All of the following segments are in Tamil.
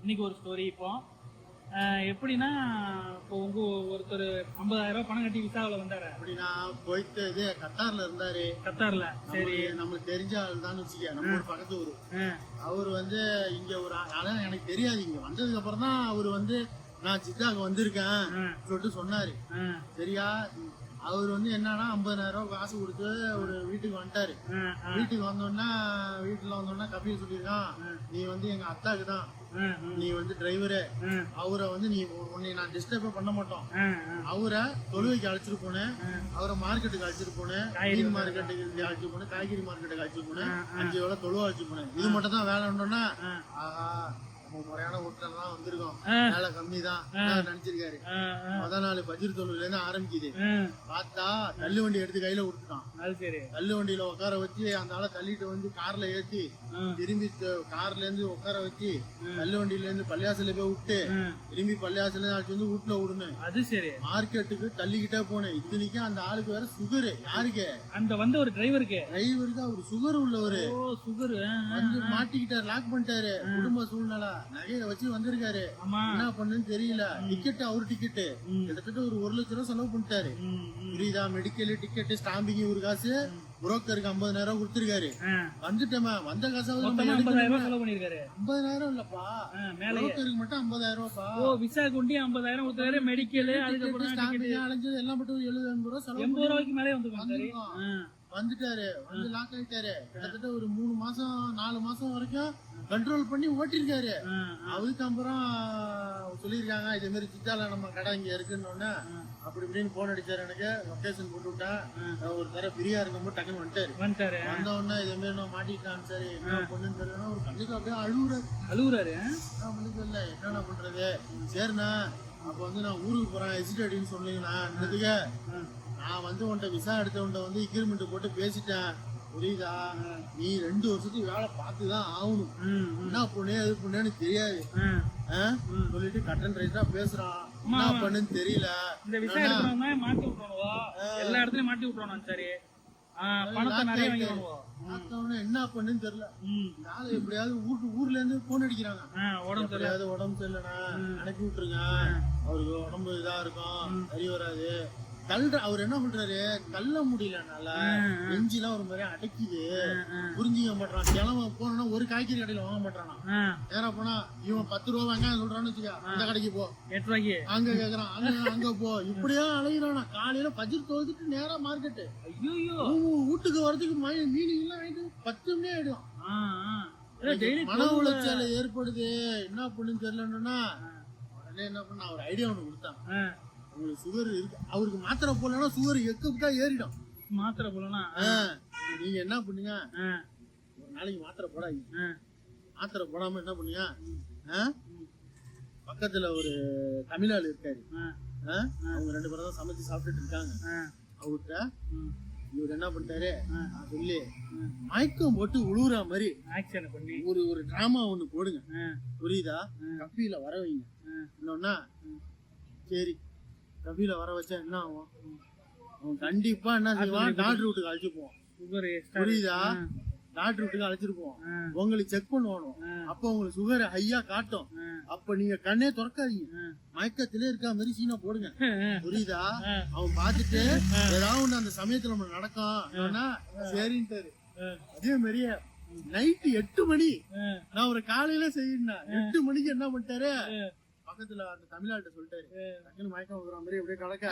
இன்னைக்கு ஒரு ஸ்டோரி இப்போ. எப்படின்னா இப்போ உங்க ஒருத்தர் 50000 ரூபாய் பணம் கட்டி விசாவில் வந்தாரு. அப்படின்னா போயிட்டு இது கத்தார்ல இருந்தாரு. கத்தார்ல சரி. நம்மளுக்கு- தெரிஞ்ச ஆள் தான் வச்சுக்க நம்ம ஒரு பக்கத்து ஊரு. அவர் வந்து இங்க ஒரு அதான் எனக்கு தெரியாது. இங்க வந்ததுக்கு அப்புறம் தான் அவர் வந்து நான் சித்தாக்கு வந்திருக்கேன் சொல்லிட்டு சொன்னாரு. சரியா? அவர் வந்து என்னன்னா 50000 ரூபாய் காசு கொடுத்து ஒரு வீட்டுக்கு வந்துட்டாரு. வீட்டுக்கு வந்தோடனே வீட்டுல வந்தோடனே கபில் சொல்லியிருக்கான் நீ வந்து எங்க அத்தாக்கு தான். நீ வந்து டிரைவரு அவரை வந்து நீ உன்னை நான் டிஸ்டர்பே பண்ண மாட்டோம். அவரை தொழுவைக்கு அழைச்சிட்டு போனேன் அவரை மார்க்கெட்டுக்கு அழைச்சிட்டு போனேன் மீன் மார்க்கெட்டுக்கு அழைச்சிட்டு போனேன் காய்கறி மார்க்கெட்டுக்கு அழைச்சிட்டு போனேன். அஞ்சு வேலை தொழுவ அழைச்சிட்டு போனேன். இது மட்டும் தான் வேலைன்னா. ஆஹா. நம்ம முறையான வீட்டுல தான் வந்திருக்கோம். வேலை கம்மி தான் நினைச்சிருக்காரு. முத நாள் பஜ்ர் தொழுவுல இருந்து ஆரம்பிக்குது. பார்த்தா தள்ளு வண்டி எடுத்து கையில சரி. தள்ளு வண்டியில உட்கார வச்சு அந்த ஆளை தள்ளிட்டு வந்து கார்ல ஏத்தி திரும்பி கார்ல இருந்து உட்கார வச்சு தள்ளு வண்டியில இருந்து பள்ளியாசல போய் விட்டு. திரும்பி பள்ளியாசல அழைச்சு வந்து வீட்டுல விடணும். அது சரி. மார்க்கெட்டுக்கு தள்ளிக்கிட்டே போனேன். இத்தனைக்கும் அந்த ஆளுக்கு வேற சுகரு யாருக்கு? அந்த வந்த ஒரு டிரைவருக்கு டிரைவருக்கு அவர் சுகர் உள்ளவரு. சுகர் வந்து மாட்டிக்கிட்டாரு லாக் பண்ணிட்டாரு. குடும்ப சூழ்நிலை. நகையை வச்சு வந்திருக்காரு. என்ன பண்ணுன்னு தெரியல. டிக்கெட் அவர் டிக்கெட் கிட்டத்தட்ட ஒரு ஒரு லட்ச ரூபா செலவு பண்ணிட்டாரு. புரியுதா? மெடிக்கல் டிக்கெட் ஸ்டாம்பிங் ஒரு காசு. புரோக்கருக்கு ஐம்பதாயிரம் ரூபாய் கொடுத்துருக்காரு. வந்துட்டோமா. வந்த காசாவது நம்ம மொத்தமா எடுக்கணுமே. 50000 ரூபாய் செலவு பண்ணிருக்காரு. ஐம்பதாயிரம் இல்லப்பா. புரோக்கருக்கு மட்டும் ஐம்பதாயிரம் ரூபாய்ப்பா ஓ விசா கொண்டி 50000 கொடுத்தாரு மெடிக்கல் அதுக்கப்புறம் ஸ்டாம்பிங் அலைஞ்சது எல்லாம் மட்டும் எழுபது எண்பது ரூபா செலவு எண்பது ரூபாய்க்கு மேலே வந்திருக்கோம். வந்துட்டாரு. வந்து லாக் ஆயிட்டாரு. கிட்டத்தட்ட ஒரு மூணு மாசம் நாலு மாசம் வரைக்கும் கண்ட்ரோல் பண்ணி ஓட்டிருக்காரு. அதுக்கு அப்புறம் சொல்லியிருக்காங்க இதே மாதிரி சித்தால நம்ம கடை இங்க இருக்குன்னு அப்படி இப்படின்னு போன் அடிச்சாரு எனக்கு. லொகேஷன் போட்டு விட்டேன். நான் ஒரு தர ஃப்ரீயா இருக்கும்போது டக்குன்னு வந்துட்டாரு. வந்துட்டாரு. வந்த உடனே இதே மாதிரி நான் மாட்டிட்டான் சரி. என்ன பொண்ணுன்னு தெரியல ஒரு கண்ணுக்கு அப்படியே அழுகுறாரு அழுகுறாரு என்ன பண்ணுறது இல்லை. என்னென்ன பண்றது? சரிண்ணா. அப்போ வந்து நான் ஊருக்கு போறேன். ஹெசிடேட்டின்னு சொன்னீங்கண்ணா. இன்னதுக்கு நான் வந்து உன்கிட்ட விசா எடுத்தவன்ட்ட வந்து இக்ரிமெண்ட் போட்டு பேசிட்டேன். புரியுதா? நீ ரெண்டு வருஷத்துக்கு வேலை பார்த்து தான் ஆகணும் என்ன பொண்ணு எது பொண்ணுன்னு தெரியாது? சொல்லிட்டு கட்டன் ரைட்டா பேசுறான். என்ன பண்ணுன்னு தெரியல. இந்த மாட்டி விட்டுருவா எல்லா இடத்துலயும் மாட்டி விட்டுருவானு சரி? என்ன பண்ணுன்னு தெரியல. நாளை எப்படியாவது வீட்டு ஊர்ல இருந்து போன் அடிக்கிறாங்க. உடம்பு எப்படியாவது உடம்பு சரியில்லைண்ணா அனுப்பி விட்டுருங்க. அவருக்கு உடம்பு இதா இருக்கும். சரி வராது. கல்ற அவர் என்ன பண்றாரு? கல்ல முடியலனால நெஞ்சிலாம் ஒரு மாதிரி அடைக்குது. புரிஞ்சுக்க மாட்டான் கிளம்ப போனா ஒரு காய்கறி கடையில வாங்க மாட்டானா நேரா போனா இவன் பத்து ரூபா வெங்காயம் சொல்றான்னு வச்சுக்க அந்த கடைக்கு போ. எட்டு ரூபாய்க்கு? அங்க கேக்குறான் அங்க அங்க போ. இப்படியே அலைகிறானா காலையில பஜ்ர் தோத்துட்டு நேரா மார்க்கெட்டு. ஐயோ வீட்டுக்கு வரதுக்கு மணி- மீனிங் எல்லாம் வாங்கிட்டு பத்து மணி ஆயிடும் மன உளைச்சல் ஏற்படுது. என்ன பண்ணுன்னு தெரியலன்னா உடனே என்ன பண்ண ஒரு ஐடியா ஒண்ணு கொடுத்தான். உங்களுக்கு சுகர் இருக்கு. அவருக்கு மாத்திரை போடலன்னா சுகர் எக்கப்புக்கா ஏறிடும். மாத்திரை போலனா ஆ, நீங்க என்ன பண்ணுங்க? ஒரு நாளைக்கு மாத்திரை போடாதீங்க. மாத்திரை போடாம என்ன பண்ணுங்க? பக்கத்துல ஒரு தமிழாள் இருக்காரு? அவங்க ரெண்டு பேரும் தான் சமைச்சு சாப்பிட்டுட்டு இருக்காங்க. அவர்கிட்ட இவர் என்ன பண்ணிட்டாரு? சொல்லி. மயக்கம் போட்டு உழுவுற மாதிரி ஆக்ஷன் பண்ணி. ஒரு ஒரு டிராமா ஒண்ணு போடுங்க. புரியுதா? கப்பியில வர வைங்க. இன்னொன்னா சரி கபில வர வச்சா என்ன ஆகும்? அவன் கண்டிப்பா என்ன செய்வான்? டாக்டர் வீட்டுக்கு அழைச்சு போவான். புரியுதா? டாக்டர் வீட்டுக்கு அழைச்சிட்டு போவான். ஆ. உங்களுக்கு செக் பண்ணுவானோ. அப்ப உங்களுக்கு சுகர் ஹையா காட்டும். அப்ப நீங்க கண்ணே திறக்காதீங்க. மயக்கத்திலே இருக்க மாதிரி சீனை போடுங்க. புரியுதா? அவன் பார்த்துட்டு ஏதாவது ஒண்ணு அந்த சமயத்துல நம்ம நடக்கும். சரின்ட்டாரு. அதே மாதிரியே நைட்டு எட்டு மணி. நான் ஒரு காலையில செய்யணும் எட்டு மணிக்கு என்ன பண்ணிட்டாரு? பக்கத்துல அந்த தமிழ்நாட்டை சொல்லிட்டாரு. டக்குனு மயக்கம் விடுற மாதிரி அப்படியே கடக்க.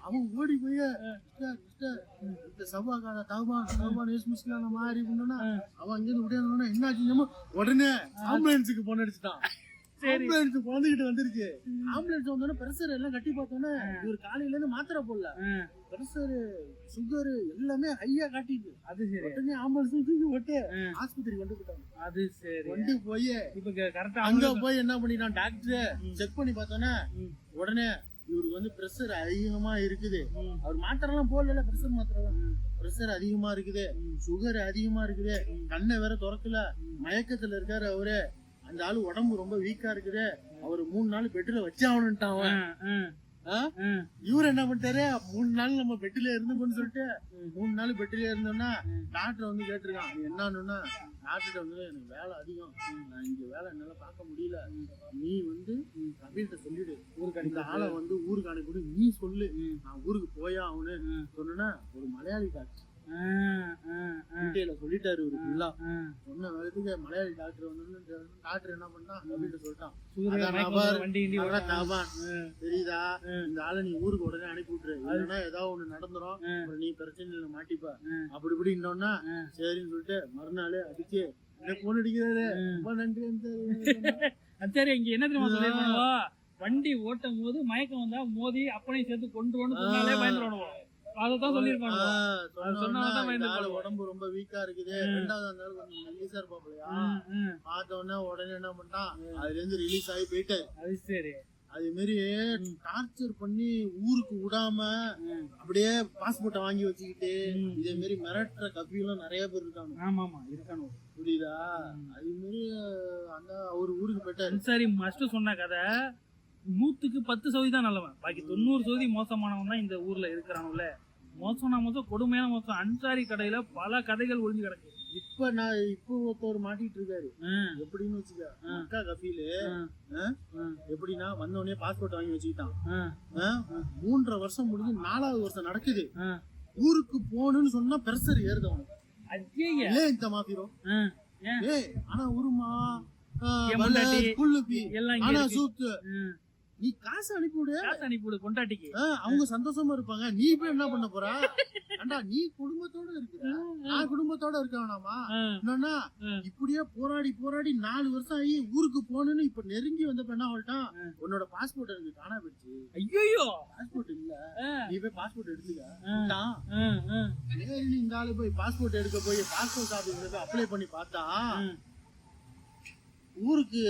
அவன் ஓடி போய் "மிஸ்டர், மிஸ்டர், இந்த சபாக்கான தவபா தவபா நேஸ் மிஸ்கான மாதிரி பண்ணா அவன் அங்கிருந்து விடையானா என்ன ஆச்சுன்னு உடனே ஆம்புலன்ஸுக்கு போன் அடிச்சுட்டான். ஆம்புலன்ஸ் குழந்தைகிட்ட வந்துருச்சு ஆம்புலன்ஸ் வந்தோடனே பிரஷர் எல்லாம் கட்டி பார்த்தோன்னே இவர் காலையில இருந்து மாத்திரை போடல. பிரஷர் சுகர் எல்லாமே ஹையா காட்டிட்டு. அது சரி. உடனே ஆம்புலன்ஸ் தூக்கி. ஆஸ்பத்திரி கொண்டு போயிட்டாங்க. அது சரி. கொண்டு போய் இப்ப கரெக்டா அங்க போய் என்ன பண்ணிட்டான்? டாக்டர் செக் பண்ணி பார்த்தோன்னே உடனே இவருக்கு வந்து பிரஷர் அதிகமா இருக்குது. அவர் மாத்திரை எல்லாம் போடல பிரஷர் மாத்திரை பிரஷர் அதிகமா இருக்குது. சுகர் அதிகமா இருக்குது. கண்ணை வேற திறக்கல. மயக்கத்துல இருக்காரு அவரு. அந்த ஆளு உடம்பு ரொம்ப வீக்கா இருக்குது. அவர் மூணு நாள் பெட்ல வச்சாகணும்ட்டான் அவன். இவர் என்ன பண்ணிட்டாரு மூணு நாள் நம்ம பெட்டில இருந்துக்கோன்னு சொல்லிட்டு. மூணு நாள் பெட்டில இருந்தோம்னா. டாக்டர் வந்து கேட்டிருக்கான் அது என்னன்னா டாக்டர் வந்து எனக்கு வேலை அதிகம். நான் இங்க வேலை என்னால பார்க்க முடியல. நீ வந்து கபில்கிட்ட சொல்லிடு. ஊருக்கு இந்த ஆளை வந்து ஊருக்கு அனுப்பிவிடு நீ சொல்லு. நான் ஊருக்கு போயா அவனு. சொன்னா ஒரு மலையாளி டாக்டர் இந்தியில சொல்லிட்டாரு இவரு ஃபுல்லா. சொன்ன வேலைக்கு மலையாளி டாக்டர் வந்து டாக்டர் என்ன பண்ணா கபில்கிட்ட சொல்லிட்டான். வந்து கிண்டி தெரியுதா. இந்த ஆளை நீ ஊருக்கு உடனே அனுப்பி விட்டுரு. இல்லைன்னா ஏதாவது ஒண்ணு நடந்துரும். நீ பிரச்சனையில மாட்டிப்ப. அப்படி இப்படின்னோன்னா ம். சரின்னு சொல்லிட்டு மறுநாள் அடிச்சு போன் அடிக்கிறாரு. ரொம்ப நன்றி வந்து சரி இங்க என்ன தெரியுமா சொல்லிருக்கணும் வண்டி ஓட்டும் போது மயக்கம் வந்தா மோதி அப்பனையும் சேர்த்து கொண்டுருவோம்னு சொன்னாலே ஆ. அதைத்தான் சொல்லிருப்பானு சொன்னா. உடம்பு ரொம்ப வீக்கா இருக்குது. ரெண்டாவது அந்த ஆளு கொஞ்சம் மெல்லிசா இருப்பாப்லையா பார்த்த உடனே உடனே என்ன பண்ணிட்டான்? அதுல இருந்து ரிலீஸ் ஆகி போயிட்டு. அது சரி. அதே மாதிரி டார்ச்சர் பண்ணி ஊருக்கு விடாம. அப்படியே பாஸ்போர்ட்டை வாங்கி வச்சுக்கிட்டு. இதே மாதிரி மிரட்டுற கப்பிலாம் நிறைய பேர் இருக்காங்க. ஆமா ஆமா இருக்கணும் புரியுதா அதே மாதிரி அந்த அவர் ஊருக்கு போயிட்டாரு. சரி மஸ்ட் சொன்ன கதை நூத்துக்கு பத்து சதவீதம் தான் நல்லவன் பாக்கி தொண்ணூறு சதவீதி மோசமானவன் தான் இந்த ஊர்ல இருக்கிறானுல மோசம்னா மோசம் கொடுமையான மோசம் அன்சாரி கடையில பல கதைகள் ஒளிஞ்சு கிடக்கு இப்ப நான் இப்போ ஒருத்தவர் மாட்டிட்டு இருக்காரு எப்படின்னு வச்சுக்க. அக்கா? ம், எப்படின்னா வந்த உடனே பாஸ்போர்ட் வாங்கி வச்சுக்கிட்டான்? மூன்றரை வருஷம் முடிஞ்சு நாலாவது வருஷம் நடக்குது. ஊருக்கு போகணும்னு சொன்னா பெருசர் ஏறுது அவனுக்கு. இல்லே இந்த மாபீரோ ம், ஏன்? ஏய் ஆனா உருமா. புல்லுப்பி ஆனா. சூத்து நீ காசு அனுப்பிவிடு. காசு அனுப்பிவிடு கொண்டாட்டிக்கு அவங்க சந்தோஷமா இருப்பாங்க. நீ போய் என்ன பண்ண போற? ஏண்டா நீ குடும்பத்தோட இருக்கிற? நான் குடும்பத்தோட இருக்க வேணாமா என்னன்னா. இப்படியே போராடி போராடி நாலு வருஷம் ஆகி ஊருக்கு போகணும்னு இப்ப நெருங்கி வந்தப்ப என்ன ம். உன்னோட பாஸ்போர்ட் எனக்கு காணா போயிடுச்சு. ஐயையோ. பாஸ்போர்ட் இல்ல. நீ போய் பாஸ்போர்ட் எடுத்துக்க. இந்த ஆளு போய் பாஸ்போர்ட் எடுக்க போய் பாஸ்போர்ட் ஆபீஸ்ல போய் அப்ளை பண்ணி பார்த்தா. ஊருக்கு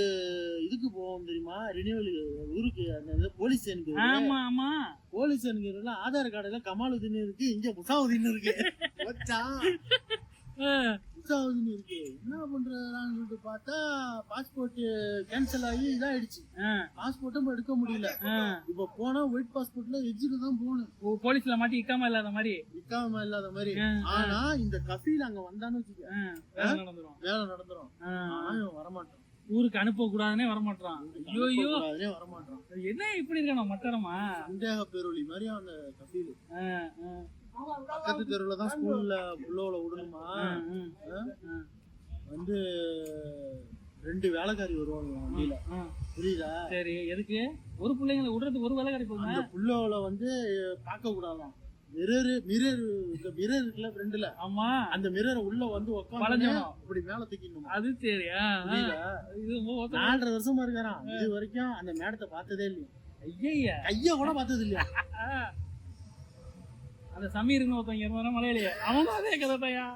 இதுக்கு போவோம் தெரியுமா? ரினியூவல் ஊருக்கு அந்த போலீஸ் ஸ்டேஷனுக்கு ஆமா ஆமா. போலீஸ் ஸ்டேஷனுக்கு ஆதார் கார்டுல கமாலுதீன் இருக்கு இங்க முசாவுதீன் இருக்கு. முசாவுதீன் இருக்கு. என்ன பண்றதான்னு சொல்லிட்டு பார்த்தா பாஸ்போர்ட் கேன்சல் ஆகி இதாயிடுச்சு. பாஸ்போர்ட்டும் எடுக்க முடியல. இப்ப போனா ஒயிட் பாஸ்போர்ட்ல எஜ்ஜில தான் போகணும். போலீஸ்ல மாட்டி இக்காம இல்லாத மாதிரி விக்காம இல்லாத மாதிரி ஆனா இந்த கஃபீல் அங்க வந்தான்னு வச்சுக்க. வேலை நடந்துரும். வேலை நடந்துரும். ம். ஊருக்கு அனுப்ப கூடாதுன்னே வரமாட்டான் ஐயோ ஐயோ. கூடாதுனே வரமாட்டான் என்ன இப்படி இருக்கான மட்டரமா? சந்தேக பேரொழி மாதிரி அந்த ம், பக்கத்து தெருவுல தான் ஸ்கூல்ல புள்ளோல விடணுமா? வந்து ரெண்டு வேலைக்காரி வருவாங்க வண்டியில. புரியுதா? சரி எதுக்கு? ஒரு பிள்ளைங்களை விடுறதுக்கு ஒரு வேலை கிடைக்குங்க அந்த புள்ளோல வந்து பார்க்க கூடாதாம் மிரர் மிரர் இந்த மிரர் இருக்குல்ல ஃப்ரெண்டுல ஆமா. அந்த மிரரை உள்ள வந்து உட்காந்து. இப்படி மேல தூக்கிடணுமா? அது சரி ஆ, ஆ. புரியுதா இது. நாலரை வருஷமா இருக்காராம். இது வரைக்கும் அந்த மேடத்தை பார்த்ததே இல்லையா. ஐயைய. கைய கூட பார்த்தது இல்லையா. அந்த சமீர்னு ஒருத்தங்க இருந்தானா மலையிலேயே அவனும் அதே கதை தாயா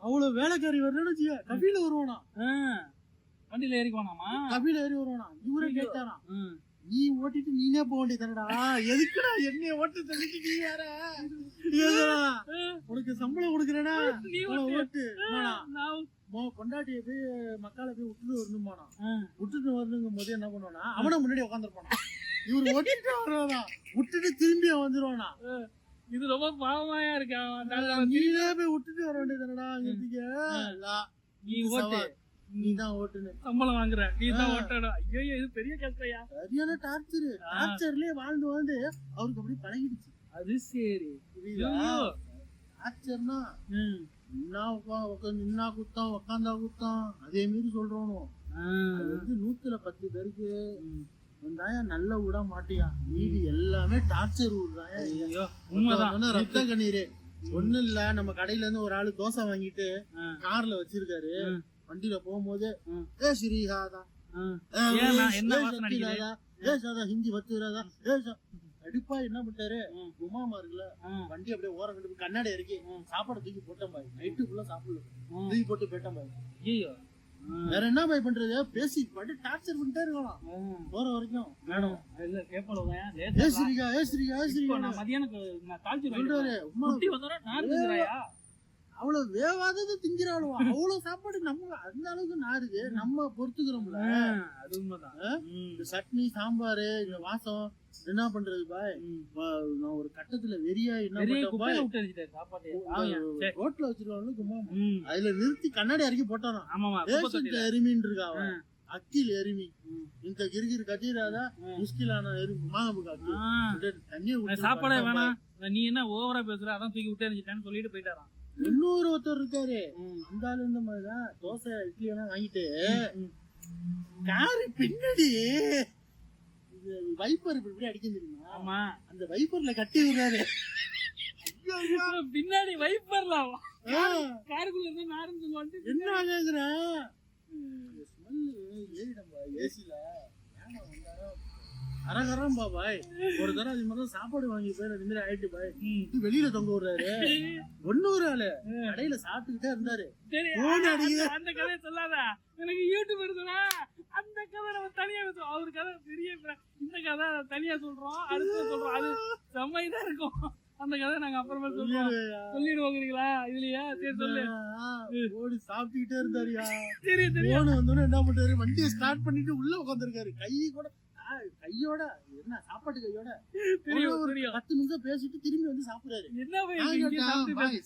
அவ்வளவு வேலைக்காரி வரணும்னு வச்சுக்க கபில வருவானா? வண்டியில ஏறிக்குவானாமா? கபில ஏறி வருவானா? இவரே கேட்டாராம். நீ ஓட்டிட்டு நீனே போக வேண்டியதானடா எதுக்குடா என்னைய ஓட்டு தள்ளிட்டு நீ வேற. உனக்கு சம்பளம் கொடுக்குறேனா? நீ ஓட்டு. பொண்டாட்டிய போய் மக்களை போய் விட்டுட்டு வரணுமானா. விட்டுட்டு வரணுங்கும் போது என்ன பண்ணுவானா? அவன முன்னாடி உட்காந்துருப்பானா இவர் ஓட்டிட்டு வருவானா? விட்டுட்டு திரும்பி வந்துருவானா? இது ரொம்ப பாவமாயா இருக்கா. நீனே போய் விட்டுட்டு வர வேண்டியதானடா நீ ஓட்டு. நீ தான் ஓட்டுன்னு. சம்பளம் வாங்குற. நீ தான் ஓட்டணும். ஐயோ இது பெரிய கஷ்டயா சரியான டார்ச்சர். டார்ச்சர்லயே வாழ்ந்து வாழ்ந்து அவருக்கு அப்படி பழகிடுச்சு. அது சரி. டார்ச்சர்னா. நின்னா உட்கா உட்காந்து நின்னா குத்தம் உட்காந்தா குத்தம். அதே மாரி சொல்றோம். அது வந்து நூத்துல பத்து பேருக்கு. வந்தாயா? நல்ல விட மாட்டியா? மீதி எல்லாமே டார்ச்சர் விடுறாயா ஐயோ உண்மைதான். ரத்த கண்ணீரு. ஒண்ணும் இல்ல நம்ம கடையில இருந்து ஒரு ஆளு தோசை வாங்கிட்டு. கார்ல வச்சிருக்காரு. வண்டியில போகும்போது. ஏ ஸ்ரீஹாதா ஹிந்தி சா- கடுப்பா என்ன பண்ணிட்டாரு. உமாமா இருக்குல்ல. வண்டி அப்படியே ஓரம் கண்டு போய் கண்ணாடி இறக்கி. சாப்பாடு தூக்கி போட்டேன் பாய் நைட்டு ஃபுல்லா சாப்பிடல. தூக்கி போட்டு போயிட்டேன் பாய் ஐயோ. வேற என்ன பாய் பண்றது பேசி பட்டு டார்ச்சர் பண்ணிட்டே இருக்கலாம். போற வரைக்கும் மேடம் இல்ல கேப்பளவுதான் ஏ ஸ்ரீகா ஏ ஸ்ரீகா ஏ ஸ்ரீகா நான் மதியானம் க- நான் தாழ்ச்சி சொல்றாரு உமா குட்டி வந்தா நான் இருக்கிறாயா அவ்வளவு வேவாதது திங்கிறாளுவா? அவ்வளவு சாப்பாடு நம்ம அந்த அளவுக்கு நாருது நம்ம பொறுத்துக்கிறோம்ல. அது உண்மைதான். இந்த சட்னி சாம்பாரு இந்த வாசம் என்ன பண்றது பாய்? நான் ஒரு கட்டத்துல வெறியா என்ன சரி. ரோட்ல வச்சிருக்காங்க சும்மா அதுல நிறுத்தி கண்ணாடி இறக்கி போட்டானா? தொட்டியில. எருமின்னு இருக்கா அவன். அக்கில் எருமி. இந்த கிரிகிரி ஆ. முஸ்கிலான எருமி. மாங்கமுக்கு அக்கி ஆ, தண்ணியை சாப்பாடே வேணாம். நீ என்ன ஓவரா பேசுற? அதான் தூக்கி விட்டு சொல்லிட்டு போயிட்டாராம். இன்னொரு ஒருத்தர் இருக்காரு. அந்த ஆளு இந்த மாதிரிதான் தோசை இட்லி எல்லாம் வாங்கிட்டு. காரு பின்னாடி வைப்பர் இப்படி அடிக்க தெரியுமா? ஆமா. அந்த வைப்பர்ல கட்டி விடுறாரு. பின்னாடி வைப்பர்லாம். ஆ, காருக்குள்ள இருந்து நாரும் சொல்லுவான்ட்டு என்ன ஆகுற ஏசில. அரகரம் பா பாய் ஒரு தடவை அது மாதிரி சாப்பாடு வாங்கி போய் அது மாதிரி ஆயிட்டு பாய். வெளியில தொங்க விடுறாரு. ஒண்ணு ஒரு ஆளு. கடையில சாப்பிட்டுக்கிட்டே இருந்தாரு. அந்த- கதையை சொல்லாத. எனக்கு யூடியூப் எடுத்துனா அந்த கதை நம்ம தனியா பேசுவோம் அவர் கதை பெரிய பிர- இந்த கதை தனியா சொல்றோம் அடுத்து சொல்றோம். அது செம்ம இதா இருக்கும். அந்த கதை நாங்க அப்புறமா சொல்றோம். சொல்லிடுவோங்கிறீங்களா? இதுலயா சரி சொல்லு. ஓடி சாப்பிட்டுக்கிட்டே இருந்தாருயா சரி தெரியும் வந்தோடனே என்ன பண்றாரு? வண்டியை ஸ்டார்ட் பண்ணிட்டு உள்ள உட்காந்துருக்காரு கை கூட கையோட என்ன சாப்பாட்டு கையோட ஒரு பத்து நிமிஷம் பேசிட்டு திரும்பி வந்து சாப்பிடுறாரு.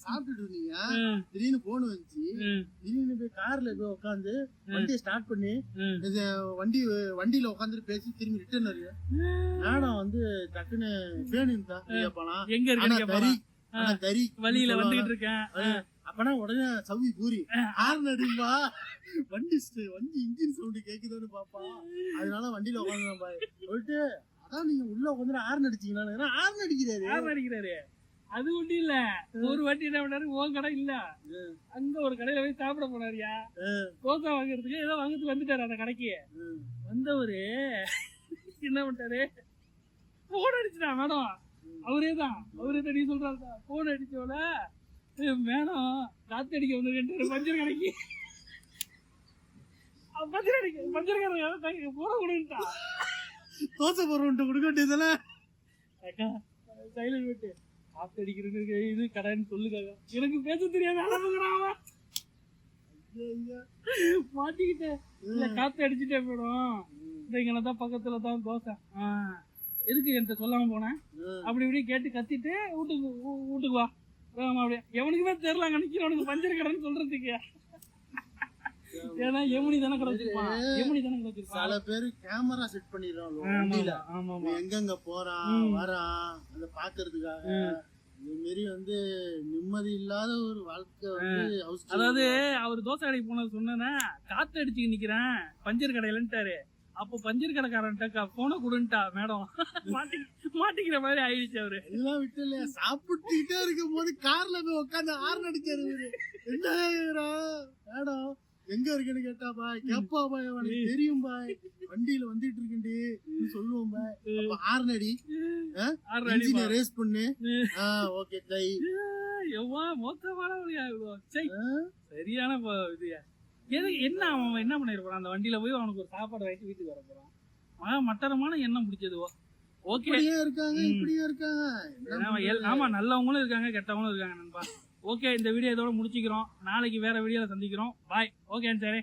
சாப்பிட்டுட்டு இருந்தீங்க. திடீர்னு போன் வந்துச்சு. திடீர்னு போய் கார்ல போய் உட்காந்து வண்டியை ஸ்டார்ட் பண்ணி வண்டி வண்டியில உட்காந்துட்டு பேசி திரும்பி ரிட்டர்ன் வருது நானும் வந்து டக்குன்னு பேனு தான் கேட்பானா எங்க இருக்கு வழியில வந்துகிட்டு இருக்கேன். அப்பனா உடனே சவி பூரி ஹார்ன் அடிப்பா வண்டி வண்டி இன்ஜின் சவுண்ட் கேக்குதான்னு பாப்பா. அதனால வண்டியில உட்காந்து பாய் சொல்லிட்டு அதான் நீங்க உள்ள உட்காந்து ஹார்ன் அடிச்சீங்களா ஹார்ன் அடிக்கிறாரு யார் அடிக்கிறாரு அது ஒண்ணும் இல்ல. ஒரு வண்டி என்ன பண்ணாரு? உன் கடை இல்ல. அங்க ஒரு கடையில போய் சாப்பிட போனாருயா. தோசை வாங்குறதுக்கு ஏதோ வாங்கிட்டு வந்துட்டாரு அந்த கடைக்கு. வந்தவரு என்ன பண்ணிட்டாரு? போன் அடிச்சுட்டா மேடம் அவரே தான் அவரே தான் நீ சொல்றாரு போன் அடிச்சோல மேடம் காத்து அடிக்க வந்திருக்கேன் பஞ்சர் கடைக்கு. பஞ்சர் அடிக்க பஞ்சர் கடை போன கொடுன்ட்டா தோசை போறவன்ட்டு கொடுக்க வேண்டியதுல அக்கா சைலண்ட் விட்டு காத்து அடிக்கிறதுக்கு இது கடைன்னு சொல்லுங்க எனக்கு பேச தெரியாது அளவுக்குறான் மாட்டிக்கிட்டேன் இல்ல காத்து அடிச்சுட்டே போயிடும். இங்கே தான் பக்கத்துல தான் தோசை. எதுக்கு என்கிட்ட சொல்லாம போனேன்? அப்படி இப்படி கேட்டு கத்திட்டு வீட்டுக்கு வீட்டுக்கு வா. ஆமா அப்படியே. எவனுக்குமே தெரியல அங்க நிக்கிறவனுக்கு பஞ்சர் கடைன்னு சொல்றதுக்கு. ஏன்னா யமுனி தானே கடை வச்சிருப்பான் யமுனி தானே கடை வச்சிருப்பான் சில பேரு கேமரா செட் பண்ணிடுறாங்க ஆமா வண்டியில. ஆமா எங்கெங்க போறான். வரான் அதை பாக்குறதுக்காக. இந்த மாரி வந்து நிம்மதி இல்லாத ஒரு வாழ்க்கை வந்து அதாவது அவர் தோசை கடைக்கு போனது சொன்னேன்னா காத்து அடிச்சு நிக்கிறேன் பஞ்சர் கடையிலன்ட்டாரு. அப்போ பஞ்சர் கடைக்காரன்ட்ட போனை கொடுன்ட்டா மேடம். மாட்டி மாட்டிக்கிற மாதிரி ஆயிடுச்சு அவரு. இதெல்லாம் விட்டு இல்லையா? சாப்பிட்டுக்கிட்டே இருக்கும் போது கார்ல போய் உட்காந்து ஆறு அடிச்சாரு இவரு. என்ன? மேடம் எங்க இருக்குன்னு கேட்டா பாய் கேப்பா பாய் அவனுக்கு தெரியும் பாய் வண்டியில வந்துட்டு இருக்கேன்டி. சொல்லுவோம் பாய் அப்ப ஆறு அடி. ஆறு இன்ஜினை ரேஸ் பண்ணு. ஓகே கை எவ்வா மோசமானவனுயா இவ்வளோ சை. ஆ? சரியான இது. எது என்ன அவன் என்ன பண்ணிருப்பான்? அந்த வண்டியில போய் அவனுக்கு ஒரு சாப்பாடு வாங்கிட்டு வீட்டுக்கு வர போறான். அவன் மட்டரமான எண்ணம் பிடிச்சதுவோ ஓகே. இருக்காங்க. இப்படியே இருக்காங்க? ஆமா நல்லவங்களும் இருக்காங்க கெட்டவங்களும் இருக்காங்க நண்பா. ஓகே இந்த வீடியோ இதோட முடிச்சுக்கிறோம். நாளைக்கு வேற வீடியோல சந்திக்கிறோம். பாய் ஓகே சரி